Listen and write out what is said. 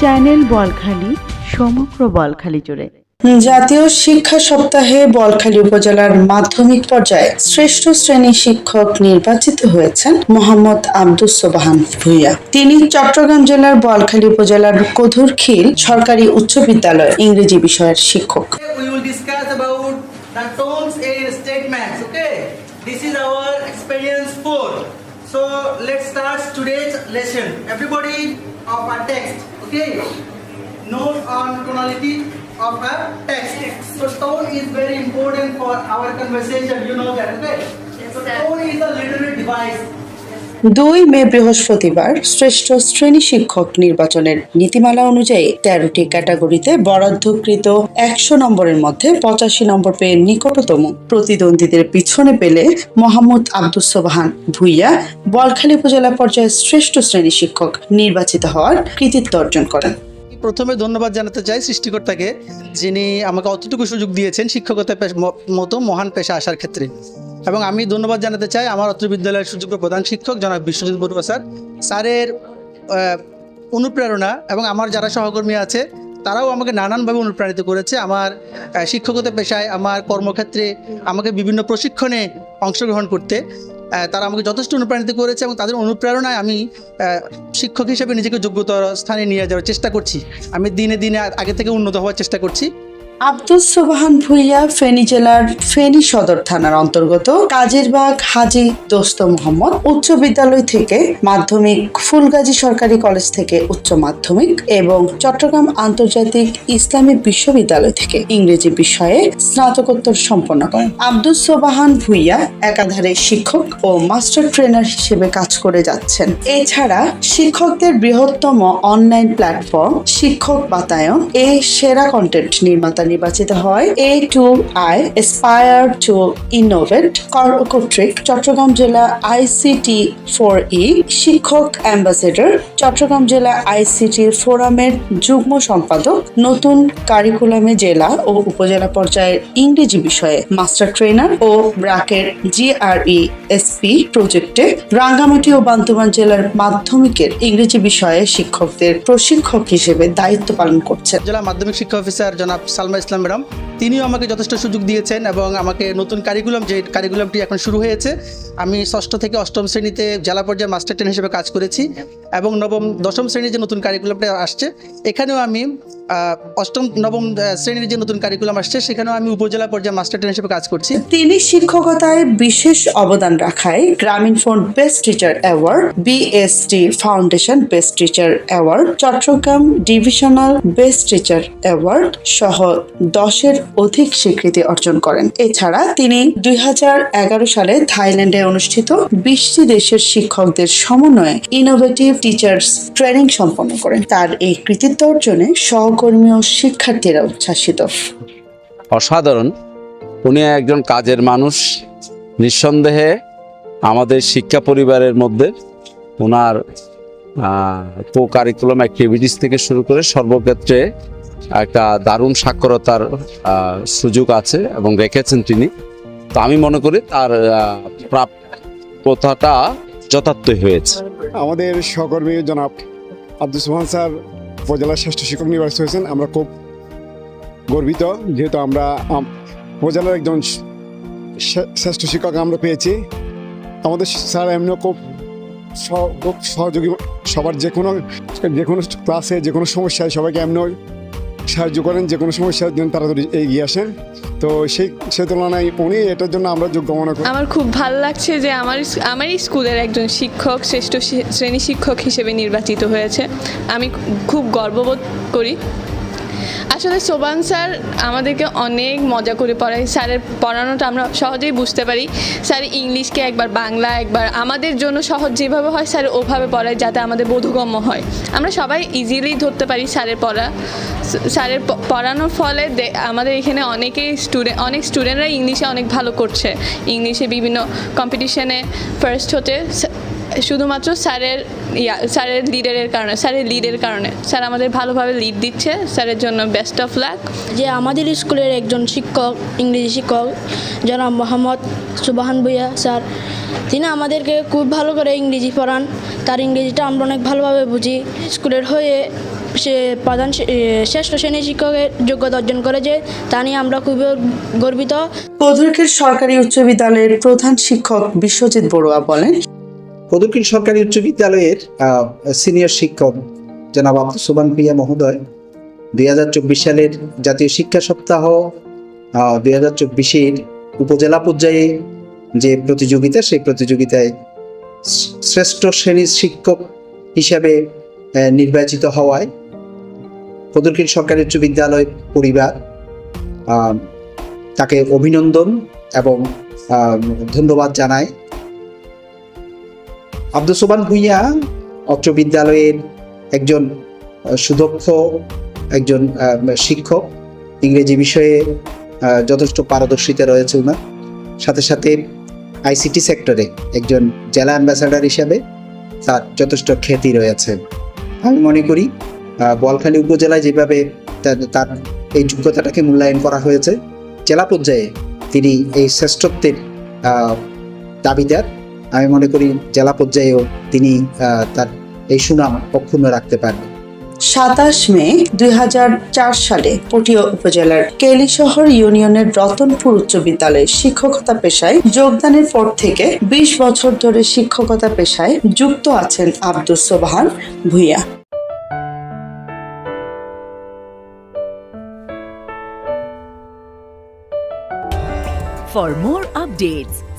Channel Balkhali সমগ্র বলখালি জুড়ে। জাতীয় শিক্ষা সপ্তাহে বলখালী উপজেলার মাধ্যমিক পর্যায়ে শ্রেষ্ঠ শ্রেণি শিক্ষক নির্বাচিত হয়েছেন মোহাম্মদ আব্দুস সোবাহান ভুইয়া। তিনি চট্টগ্রাম জেলার বলখালী উপজেলার কধুরখিল সরকারি উচ্চ বিদ্যালয় ইংরেজি বিষয়ের শিক্ষক। This is our experience 4 so let's start today's lesson. Everybody of our text okay? Note on tonality of a text. So tone is very important for our conversation. You know that okay? So tone is a literary device দুই মে বৃহস্পতিবার শ্রেষ্ঠ শ্রেণি শিক্ষক নির্বাচনের নীতিমালা অনুযায়ী তেরোটি ক্যাটাগরিতে বরাদ্দকৃত একশো নম্বরের মধ্যে পঁচাশি নম্বর পেয়ে নিকটতম প্রতিদ্বন্দ্বীদের পিছনে পেলে মোহাম্মদ আব্দুস সোবাহান ভুইয়া বলখালী উপজেলা পর্যায়ে শ্রেষ্ঠ শ্রেণি শিক্ষক নির্বাচিত হওয়ার কৃতিত্ব অর্জন করেন। প্রথমে ধন্যবাদ জানাতে চাই সৃষ্টিকর্তাকে, যিনি আমাকে অতটুকু সুযোগ দিয়েছেন শিক্ষকতা মতো মহান পেশা আসার ক্ষেত্রে। এবং আমি ধন্যবাদ জানাতে চাই আমার অত্র বিদ্যালয়ের সুযোগ্য প্রধান শিক্ষক জনাব বিশ্বজিৎ বড়ুয়া স্যার স্যারের অনুপ্রেরণা এবং আমার যারা সহকর্মী আছে, তারাও আমাকে নানানভাবে অনুপ্রাণিত করেছে। আমার শিক্ষকতা পেশায়, আমার কর্মক্ষেত্রে আমাকে বিভিন্ন প্রশিক্ষণে অংশগ্রহণ করতে তারা আমাকে যথেষ্ট অনুপ্রাণিত করেছে এবং তাদের অনুপ্রেরণায় আমি শিক্ষক হিসেবে নিজেকে যোগ্যতর স্থানে নিয়ে যাওয়ার চেষ্টা করছি। আমি দিনে দিনে আগে থেকে উন্নত হওয়ার চেষ্টা করছি। আব্দুস সোবাহান ভুইয়া ফেনী জেলার ফেনী সদর থানার অন্তর্গত কাজীরবাগ হাজি দোস্ত মোহাম্মদ উচ্চ বিদ্যালয় থেকে মাধ্যমিক ফুলগাজী সরকারি কলেজ থেকে উচ্চ মাধ্যমিক এবং চট্টগ্রাম আন্তর্জাতিক ইসলামী বিশ্ববিদ্যালয় থেকে ইংরেজি বিষয়ে স্নাতকোত্তর সম্পন্ন করেন। আব্দুস সোবাহান ভুইয়া একাধারে শিক্ষক ও মাস্টার ট্রেনার হিসেবে কাজ করে যাচ্ছেন। এছাড়া শিক্ষকদের বৃহত্তম অনলাইন প্ল্যাটফর্ম শিক্ষক বাতায়ন এ সেরা কন্টেন্ট নির্মাতা নির্বাচিত হয়। A to I aspire to innovate কর্তৃক চট্টগ্রাম জেলা আইসিটি ফোর ই শিক্ষক অ্যাম্বাসেডর, চট্টগ্রাম জেলা আইসিটি ফোরামের যুগ্ম সম্পাদক, নতুন কারিকুলামে জেলা ও উপজেলা পর্যায়ের ইংরেজি বিষয়ে মাস্টার ট্রেনার ও ব্রাকের জিআরই এসপি প্রজেক্টে রাঙ্গামাটি ও বান্দরবান জেলার মাধ্যমিকের ইংরেজি বিষয়ে শিক্ষকদের প্রশিক্ষক হিসেবে দায়িত্ব পালন করছেন। জেলা মাধ্যমিক শিক্ষা অফিসার জনাব সালমা ইসলাম ম্যাডাম। তিনিও আমাকে যথেষ্ট সুযোগ দিয়েছেন এবং আমাকে নতুন কারিকুলাম যে কারিকুলামটি এখন শুরু হয়েছে, আমি ষষ্ঠ থেকে অষ্টম শ্রেণীতে জেলা পর্যায়ে মাস্টার ট্রেন হিসেবে কাজ করেছি এবং নবম, দশম শ্রেণির যে নতুন কারিকুলামটা আসছে, এখানেও আমি অষ্টম, নবম শ্রেণির যে নতুন কারিকুলাম আসছে, সেখানেও আমি উপজেলা পর্যায়ে মাস্টার ট্রেন হিসেবে কাজ করছি। তিনি শিক্ষকতায় বিশেষ অবদান রাখায় Grameen phone best teacher award BST foundation best teacher award Chattogram divisional best teacher award সহ দশের অধিক স্বীকৃতি অর্জন করেন। এছাড়া তিনি দুই হাজার এগারো সালে থাইল্যান্ডে অনুষ্ঠিত বিশটি দেশের শিক্ষকদের সমন্বয়ে ইনোভেটিভ টিচার্স ট্রেনিং সম্পন্ন করেন। তার এই কৃতিত্ব অর্জনে সহকর্মী ও শিক্ষার্থীরা উচ্ছ্বাসিত। অসাধারণ। উনি একজন কাজের মানুষ। নিঃসন্দেহে আমাদের শিক্ষা পরিবারের মধ্যে ওনার কো কারিকুলাম অ্যাক্টিভিটিস থেকে শুরু করে সর্বক্ষেত্রে একটা দারুণ সাক্ষরতার সুযোগ আছে এবং রেখেছেন তিনি। তো আমি মনে করি তার প্রাপ্যতাটা যথার্থই হয়েছে। আমাদের সহকর্মী জনাব আব্দুল সোহান স্যার উপজেলার শ্রেষ্ঠ শিক্ষক নির্বাচিত হয়েছেন। আমরা খুব গর্বিত যেহেতু আমরা, আম- উপজেলার একজন শ্রেষ্ঠ শিক্ষক আমরা পেয়েছি। আমাদের স্যার এমনিও খুব খুব সহযোগী, সবার যে কোনো যে কোনো ক্লাসে যে কোনো সমস্যায় সবাইকে এমনিও সাহায্য করেন, যে কোনো সমস্যার জন্য তাড়াতাড়ি এগিয়ে আসেন। তো সেই সে তুলনায় উনি এটার জন্য আমরা যোগ্য মনে করি। আমার খুব ভালো লাগছে যে আমার আমারই স্কুলের একজন শিক্ষক, শ্রেষ্ঠ শ্রেণি শিক্ষক হিসেবে নির্বাচিত হয়েছে। আমি খুব গর্ববোধ করি। আসলে সোবান স্যার আমাদেরকে অনেক মজা করে পড়ায়। স্যারের পড়ানোটা আমরা সহজেই বুঝতে পারি। স্যার ইংলিশকে একবার বাংলা, একবার আমাদের জন্য সহজ যেভাবে হয়, স্যার ওভাবে পড়ায় যাতে আমাদের বোধগম্য হয়। আমরা সবাই ইজিলি ধরতে পারি স্যারের পড়া। স্যারের পড়ানোর ফলে আমাদের এখানে অনেকেই স্টুডেন্ট অনেক স্টুডেন্টরা ইংলিশে অনেক ভালো করছে। ইংলিশে বিভিন্ন কম্পিটিশনে ফার্স্ট হতে শুধুমাত্র স্যারের ইয়া স্যারের লিডারের কারণে স্যারের লিডের কারণে। স্যার আমাদের ভালোভাবে লিড দিচ্ছে স্যারের জন্য বেস্ট অফ লাক যে আমাদের স্কুলের একজন শিক্ষক ইংরেজি শিক্ষক জনাব মোহাম্মদ সুবাহান ভুইয়া স্যার তিনি আমাদেরকে খুব ভালো করে ইংরেজি পড়ান। তার ইংরেজিটা আমরা অনেক ভালোভাবে বুঝি। স্কুলের হয়ে সে প্রধান শ্রেষ্ঠ শ্রেণি শিক্ষকের যোগ্যতা অর্জন করেছে তা নিয়ে আমরা খুবই গর্বিত। পদুরকের সরকারি উচ্চ বিদ্যালয়ের প্রধান শিক্ষক বিশ্বজিৎ বড়ুয়া বলেন পদুকিল সরকারি উচ্চ বিদ্যালয়ের সিনিয়র শিক্ষক জনাব আব্দুল সুবান প্রিয়া মহোদয়, দুই হাজার চব্বিশ সালের জাতীয় শিক্ষা সপ্তাহ দুই হাজার চব্বিশের উপজেলা পর্যায়ে যে প্রতিযোগিতা, সেই প্রতিযোগিতায় শ্রেষ্ঠ শ্রেণির শিক্ষক হিসাবে নির্বাচিত হওয়ায় পদুরকিল সরকারি উচ্চ বিদ্যালয় পরিবার তাকে অভিনন্দন এবং ধন্যবাদ জানায়। আব্দুল সোবান ভুইয়া অত্র বিদ্যালয়ের একজন সুদক্ষ একজন শিক্ষক। ইংরেজি বিষয়ে যথেষ্ট পারদর্শিতা রয়েছে ওনার সাথে সাথে আইসিটি সেক্টরে একজন জেলা অ্যাম্বাসাডার হিসাবে তার যথেষ্ট খ্যাতি রয়েছে। আমি মনে করি আহ, বোয়ালখালী উপজেলায় যেভাবে তার- এই যোগ্যতাটাকে মূল্যায়ন করা হয়েছে জেলা পর্যায়ে তিনি এই শ্রেষ্ঠত্বের দাবিদার। আমি মনে করি জেলা পর্যায়েও তিনি তার এই সুনাম অক্ষুণ্ণ রাখতে পারবেন। সাতাশ মে দুই সালে পটিয়া উপজেলার কেলিশহর ইউনিয়নের রতনপুর উচ্চ বিদ্যালয়ে শিক্ষকতা পেশায় যোগদানের পর থেকে ২০ বছর ধরে শিক্ষকতা পেশায় যুক্ত আছেন আব্দুল সোবাহান ভুইয়া। For more updates,